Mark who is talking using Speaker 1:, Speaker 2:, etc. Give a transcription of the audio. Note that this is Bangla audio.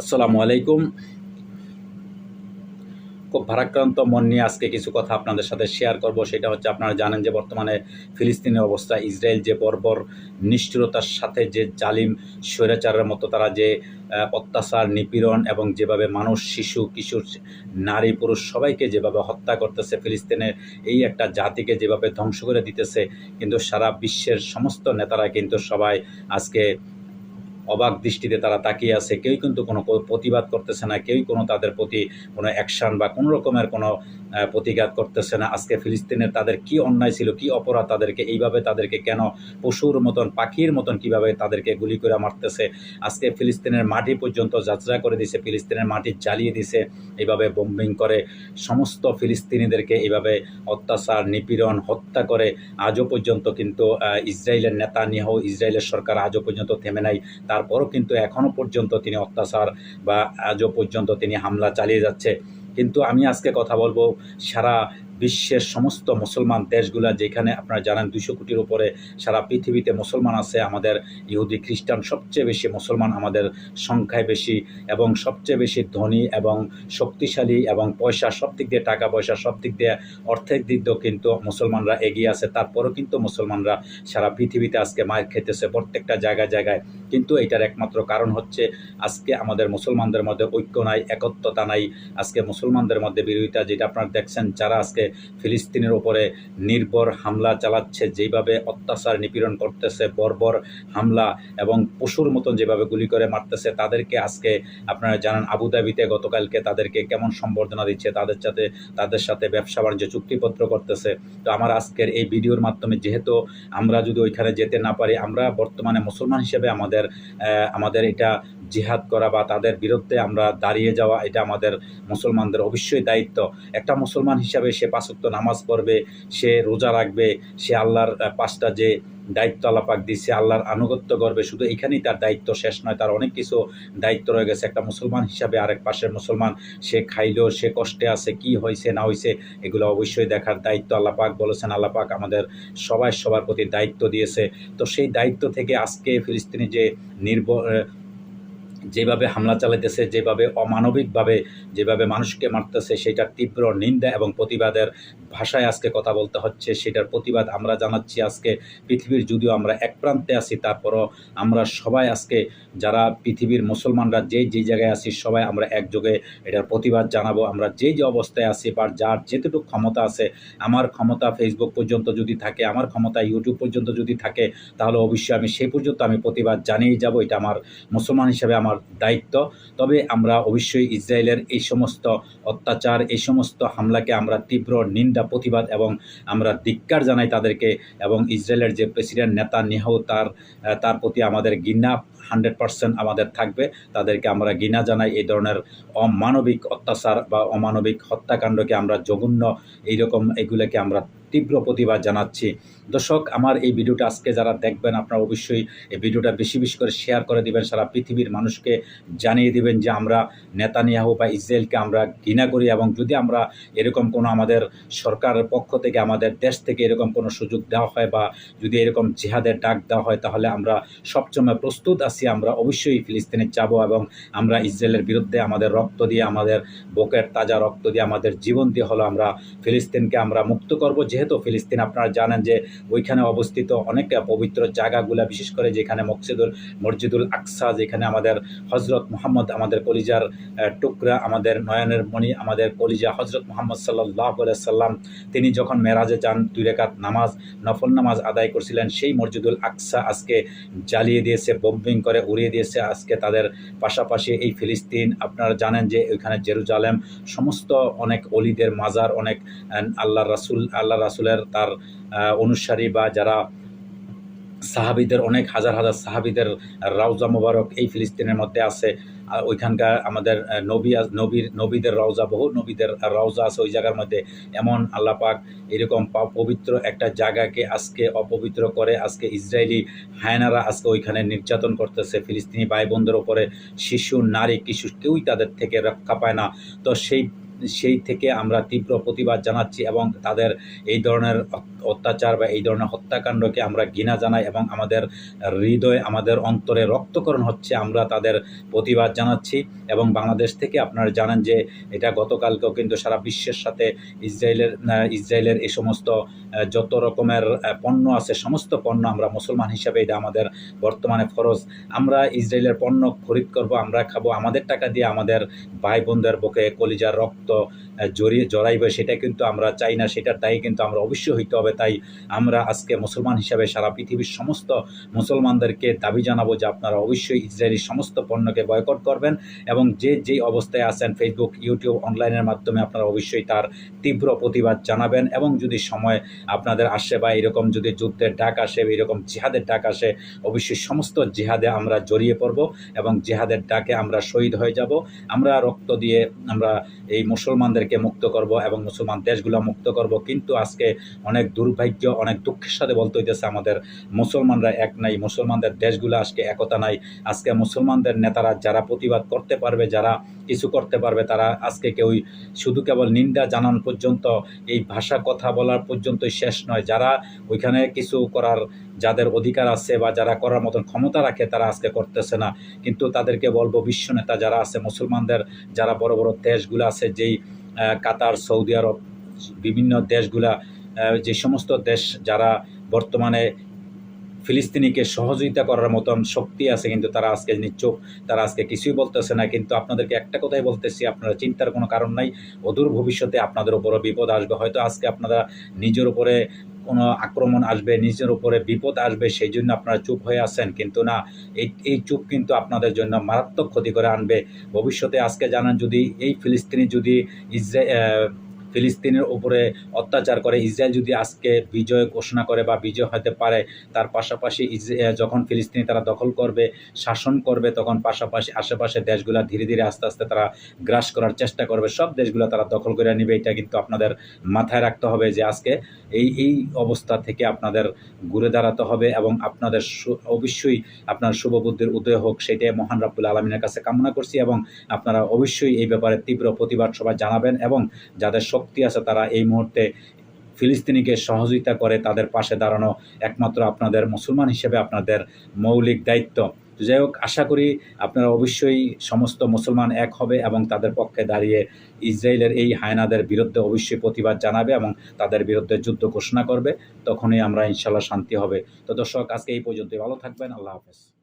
Speaker 1: আসসালামু আলাইকুম। খুব ভারাক্রান্ত মন নিয়ে আজকে কিছু কথা আপনাদের সাথে শেয়ার করব। সেটা হচ্ছে আপনারা জানেন যে বর্তমানে ফিলিস্তিনের অবস্থা, ইসরায়েল যে বর্বর নিষ্ঠুরতার সাথে যে জালিম স্বৈরাচারের মতো তারা যে অত্যাচার, নিপীড়ন এবং যেভাবে মানুষ, শিশু, কিশোর, নারী, পুরুষ সবাইকে যেভাবে হত্যা করতেছে, ফিলিস্তিনের এই একটা জাতিকে যেভাবে ধ্বংস করে দিতেছে, কিন্তু সারা বিশ্বের সমস্ত নেতারা কিন্তু সবাই আজকে অবাক দৃষ্টিতে তারা তাকিয়ে আছে। কেউ কিন্তু কোনো প্রতিবাদ করতেছে না, কেউই কোনো তাদের প্রতি কোনো অ্যাকশন বা কোনো রকমের কোনো প্রতিঘাত করতেছে না। আজকে ফিলিস্তিনের তাদের কি অন্যায় ছিল, কি অপরাধ তাদেরকে, এইভাবে তাদেরকে কেন পশুর মতন, পাখির মতন কীভাবে তাদেরকে গুলি করে মারতেছে? আজকে ফিলিস্তিনের মাটি পর্যন্ত যাত্রা করে দিছে, ফিলিস্তিনের মাটি জ্বালিয়ে দিছে। এইভাবে বোম্বিং করে সমস্ত ফিলিস্তিনিদেরকে এইভাবে অত্যাচার, নিপীড়ন, হত্যা করে। আজও পর্যন্ত কিন্তু ইসরায়েলের নেতা নিহ ইসরায়েলের সরকার আজও পর্যন্ত থেমে নাই। তারপরও কিন্তু এখনও পর্যন্ত তিনি অত্যাচার বা আজও পর্যন্ত তিনি হামলা চালিয়ে যাচ্ছে। কিন্তু আমি আজকে কথা বলব সারা বিশ্বের সমস্ত মুসলমান দেশগুলা যেখানে আপনারা জানেন দুশো কোটির উপরে সারা পৃথিবীতে মুসলমান আছে, আমাদের ইহুদি, খ্রিস্টান সবচেয়ে বেশি মুসলমান আমাদের সংখ্যায় বেশি এবং সবচেয়ে বেশি ধনী এবং শক্তিশালী এবং পয়সা সব দিক দিয়ে টাকা পয়সা সব দিক দিয়ে অর্থের দিক দিয়েও কিন্তু মুসলমানরা এগিয়ে আছে। তারপরও কিন্তু মুসলমানরা সারা পৃথিবীতে আজকে মায়ের খেতেছে। প্রত্যেকটা জায়গায় জায়গায় কিন্তু এটার একমাত্র কারণ হচ্ছে আজকে আমাদের মুসলমানদের মধ্যে ঐক্য নাই, একত্রতা নাই। আজকে মুসলমানদের মধ্যে বিরোধিতা, যেটা আপনারা দেখছেন, যারা আজকে ফিলিস্তিনের ওপরে নির্ভর হামলা চালাচ্ছে, যেভাবে অত্যাচার নিপীড়ন করতেছে, বর্বর হামলা এবং পশুর মতন যেভাবে গুলি করে মারতেছে, তাদেরকে আজকে আপনারা জানেন আবুধাবিতে গতকালকে তাদেরকে কেমন সম্বর্ধনা দিচ্ছে, তাদের সাথে তাদের সাথে ব্যবসা বাণিজ্য চুক্তিপত্র করতেছে। তো আমার আজকের এই ভিডিওর মাধ্যমে, যেহেতু আমরা যদি ওইখানে যেতে না পারি, আমরা বর্তমানে মুসলমান হিসেবে আমাদের আহ, আমাদের এটা জিহাদ করা বা তাদের বিরুদ্ধে আমরা দাঁড়িয়ে যাওয়া এটা আমাদের মুসলমানদের অবশ্যই দায়িত্ব। একটা মুসলমান হিসাবে সে পাঁচক্ত নামাজ পড়বে সে রোজা রাখবে সে আল্লাহর পাঁচটা যে দায়িত্ব আল্লাপাক দিচ্ছে আল্লাহর আনুগত্য করবে শুধু এখানেই তার দায়িত্ব শেষ নয়, তার অনেক কিছু দায়িত্ব রয়ে গেছে। একটা মুসলমান হিসাবে আরেক পাশের মুসলমান, সে খাইলো, সে কষ্টে আছে, কি হয়েছে, না হয়েছে, এগুলো অবশ্যই দেখার দায়িত্ব আল্লাপাক বলেছেন। আল্লাপাক আমাদের সবাই সবার প্রতি দায়িত্ব দিয়েছে। তো সেই দায়িত্ব থেকে আজকে ফিলিস্তিনি যে নির্ভর যেভাবে হামলা চালাইতেছে, যেভাবে অমানবিকভাবে যেভাবে মানুষকে মারতেছে, সেটার তীব্র নিন্দা এবং প্রতিবাদের ভাষায় আজকে কথা বলতে হচ্ছে। সেটার প্রতিবাদ আমরা জানাচ্ছি আজকে পৃথিবীর, যদিও আমরা এক প্রান্তে আছি, তারপরও আমরা সবাই আজকে যারা পৃথিবীর মুসলমানরা যে যে জায়গায় আছি, সবাই আমরা একযোগে এটার প্রতিবাদ জানাব। আমরা যে যে অবস্থায় আছি বা যার যেতটুকু ক্ষমতা আছে, আমার ক্ষমতা ফেসবুক পর্যন্ত যদি থাকে, আমার ক্ষমতা ইউটিউব পর্যন্ত যদি থাকে, তাহলে অবশ্যই আমি সেই পর্যন্ত আমি প্রতিবাদ জানিয়ে যাব। এটা আমার মুসলমান হিসেবে আমার দায়িত্ব। তবে আমরা অবশ্যই ইসরায়েলের এই সমস্ত অত্যাচার, এই সমস্ত হামলাকে আমরা তীব্র নিন্দা, প্রতিবাদ এবং আমরা ধিক্কার জানাই তাদেরকে এবং ইসরায়েলের যে প্রেসিডেন্ট নেতা নেহ তার তার প্রতি আমাদের ঘৃণা হান্ড্রেড পার্সেন্ট আমাদের থাকবে। তাদেরকে আমরা ঘৃণা জানাই, এই ধরনের অমানবিক অত্যাচার বা অমানবিক হত্যাকাণ্ডকে আমরা জঘন্য এইরকম এগুলোকে আমরা তীব্র প্রতিবাদ জানাচ্ছি। দর্শক, আমার এই ভিডিওটা আজকে যারা দেখবেন, আপনারা অবশ্যই এই ভিডিওটা বেশি বেশি করে শেয়ার করে দিবেন। সারা পৃথিবীর মানুষকে জানিয়ে দিবেন যে আমরা নেতানিয়াহু বা ইসরায়েলকে আমরা ঘৃণা করি এবং যদি আমরা এরকম কোনো আমাদের সরকারের পক্ষ থেকে, আমাদের দেশ থেকে এরকম কোনো সুযোগ দেওয়া হয় বা যদি এরকম জিহাদের ডাক দেওয়া হয়, তাহলে আমরা সবসময় প্রস্তুত আছি। আমরা অবশ্যই ফিলিস্তিনে যাব এবং আমরা ইসরায়েলের বিরুদ্ধে আমাদের রক্ত দিয়ে, আমাদের বুকের তাজা রক্ত দিয়ে, আমাদের জীবন দিয়ে হলো আমরা ফিলিস্তিনকে আমরা মুক্ত করব। যেহেতু ফিলিস্তিন আপনারা জানেন যে ওইখানে অবস্থিত অনেক পবিত্র জায়গাগুলা, বিশেষ করে যেখানে মকসিদুল, মসজিদুল আকসা, যেখানে আমাদের হজরত মোহাম্মদ, আমাদের কলিজার টুকরা, আমাদের নয়নের মণি, আমাদের কলিজা হজরত মোহাম্মদ সাল্লাহ সাল্লাম, তিনি যখন মেরাজে যান, দুই রেখাত নামাজ, নফল নামাজ আদায় করছিলেন, সেই মসজিদুল আকসা আজকে জ্বালিয়ে দিয়েছে বোম্বিং করে উড়িয়ে দিয়েছে। আজকে তাদের পাশাপাশি এই ফিলিস্তিন, আপনারা জানেন যে ওইখানে জেরুজালেম, সমস্ত অনেক অলিদের মাজার, অনেক আল্লাহ রাসুল আল্লাহ রাসুলের তার অনুসারী বা যারা সাহাবিদের, অনেক হাজার হাজার সাহাবিদের রাউজা মোবারক এই ফিলিস্তিনের মধ্যে আছে। ওইখানকার আমাদের নবী নবীর, নবীদের রওজা, বহু নবীদের রওজা আছে ওই জায়গার মধ্যে। এমন আল্লাহ পাক এরকম পবিত্র একটা জায়গাকে আজকে অপবিত্র করে, আজকে ইসরায়েলি হায়নারা আজকে ওইখানে নির্যাতন করতেছে। ফিলিস্তিনি ভাই বোনদের ওপরে শিশু, নারী, কিশোর কেউই তাদের থেকে রক্ষা পায় না। তো সেই সেই থেকে আমরা তীব্র প্রতিবাদ জানাচ্ছি এবং তাদের এই ধরনের অত্যাচার বা এই ধরনের হত্যাকাণ্ডকে আমরা ঘৃণা জানাই এবং আমাদের হৃদয়, আমাদের অন্তরে রক্তকরণ হচ্ছে আমরা তাদের প্রতিবাদ জানাচ্ছি এবং বাংলাদেশ থেকে আপনারা জানেন যে এটা গতকালকেও কিন্তু সারা বিশ্বের সাথে ইসরায়েলের ইসরায়েলের এই সমস্ত যত রকমের পণ্য আছে, সমস্ত পণ্য আমরা মুসলমান হিসাবে এটা আমাদের বর্তমানে ফরজ। আমরা ইসরায়েলের পণ্য খরিদ করব, আমরা খাব, আমাদের টাকা দিয়ে আমাদের ভাই বোনদের বুকে কলিজার রক্ত আহ, জড়িয়ে জড়াইবে সেটা কিন্তু আমরা চাই না সেটার দায়ী কিন্তু আমরা অবশ্যই হইতে হবে। তাই আমরা আজকে মুসলমান হিসাবে সারা পৃথিবীর সমস্ত মুসলমানদেরকে দাবি জানাব যে আপনারা অবশ্যই ইসরায়েলের সমস্ত পণ্যকে বয়কট করবেন এবং যে যেই অবস্থায় আছেন ফেসবুক ইউটিউব অনলাইনের মাধ্যমে আপনারা অবশ্যই তার তীব্র প্রতিবাদ জানাবেন এবং যদি সময় আপনাদের আসে বা এরকম যদি যুদ্ধের ডাক আসে এরকম জিহাদের ডাক আসে অবশ্যই সমস্ত জিহাদে আমরা জড়িয়ে পড়ব এবং জিহাদের ডাকে আমরা শহীদ হয়ে যাব। আমরা রক্ত দিয়ে আমরা এই মুসলমানদেরকে মুক্ত করব এবং মুসলমান দেশগুলো মুক্ত করব। কিন্তু আজকে অনেক দুর্ভাগ্য, অনেক দুঃখের সাথে বলতে হইতেছে আমাদের মুসলমানরা এক নাই, মুসলমানদের দেশগুলো আজকে একতা নাই। আজকে মুসলমানদের নেতারা যারা প্রতিবাদ করতে পারবে, যারা কিছু করতে পারবে, তারা আজকে কেউই শুধু কেবল নিন্দা জানান পর্যন্ত, এই ভাষা কথা বলার পর্যন্তই শেষ নয়। যারা ওইখানে কিছু করার যাদের অধিকার আছে বা যারা করার মতন ক্ষমতা রাখে, তারা আজকে করতেছে না। কিন্তু তাদেরকে বলব, বিশ্ব নেতা যারা আছে, মুসলমানদের যারা বড় বড় দেশগুলো আছে যেই কাতার সৌদি আরব বিভিন্ন দেশগুলা যে সমস্ত দেশ যারা বর্তমানে ফিলিস্তিনিকে সহযোগিতা করার মতন শক্তি আছে, কিন্তু তারা আজকে নিশ্চুপ তারা আজকে কিছুই বলতেছে না। কিন্তু আপনাদেরকে একটা কথাই বলতেছি, আপনারা চিন্তার কোনো কারণ নাই। অদূর ভবিষ্যতে আপনাদের উপরও বিপদ আসবে। হয়তো আজকে আপনারা নিজের উপরে কোনো আক্রমণ আসবে, নিজের উপরে বিপদ আসবে, সেই জন্য আপনারা চুপ হয়ে আছেন। কিন্তু না, এই এই চুপ কিন্তু আপনাদের জন্য মারাত্মক ক্ষতি করে আনবে। ভবিষ্যতে আজকে জানান যদি এই ফিলিস্তিনি যদি ইসরায়েল ফিলিস্তিনের উপরে অত্যাচার করে। ইসরায়েল যদি আজকে বিজয় ঘোষণা করে বা বিজয় হতে পারে, তার পাশাপাশি যখন ফিলিস্তিনি তারা দখল করবে, শাসন করবে, তখন পাশাপাশি আশেপাশে দেশগুলো ধীরে ধীরে আস্তে আস্তে তারা গ্রাস করার চেষ্টা করবে। সব দেশগুলো তারা দখল করে নেবে, এটা কিন্তু আপনাদের মাথায় রাখতে হবে যে আজকে এই এই অবস্থা থেকে আপনাদের ঘুরে দাঁড়াতে হবে এবং আপনাদের অবশ্যই আপনার শুভবুদ্ধির উদয় হোক, সেটাই মহান রাব্বুল আলমিনের কাছে কামনা করছি এবং আপনারা অবশ্যই এই ব্যাপারে তীব্র প্রতিবাদ সবাই জানাবেন এবং যাদের শক্তি আছে, তারা এই মুহূর্তে ফিলিস্তিনিকে সহযোগিতা করে তাদের পাশে দাঁড়ানো একমাত্র আপনাদের মুসলমান হিসেবে আপনাদের মৌলিক দায়িত্ব। যাই হোক, আশা করি আপনারা অবশ্যই সমস্ত মুসলমান এক হবে এবং তাদের পক্ষে দাঁড়িয়ে ইসরায়েলের এই হায়নাদের বিরুদ্ধে অবশ্যই প্রতিবাদ জানাবে এবং তাদের বিরুদ্ধে যুদ্ধ ঘোষণা করবে। তখনই আমরা ইনশাল্লাহ শান্তি হবে। তো দর্শক, আজকে এই পর্যন্তই। ভালো থাকবেন। আল্লাহ হাফেজ।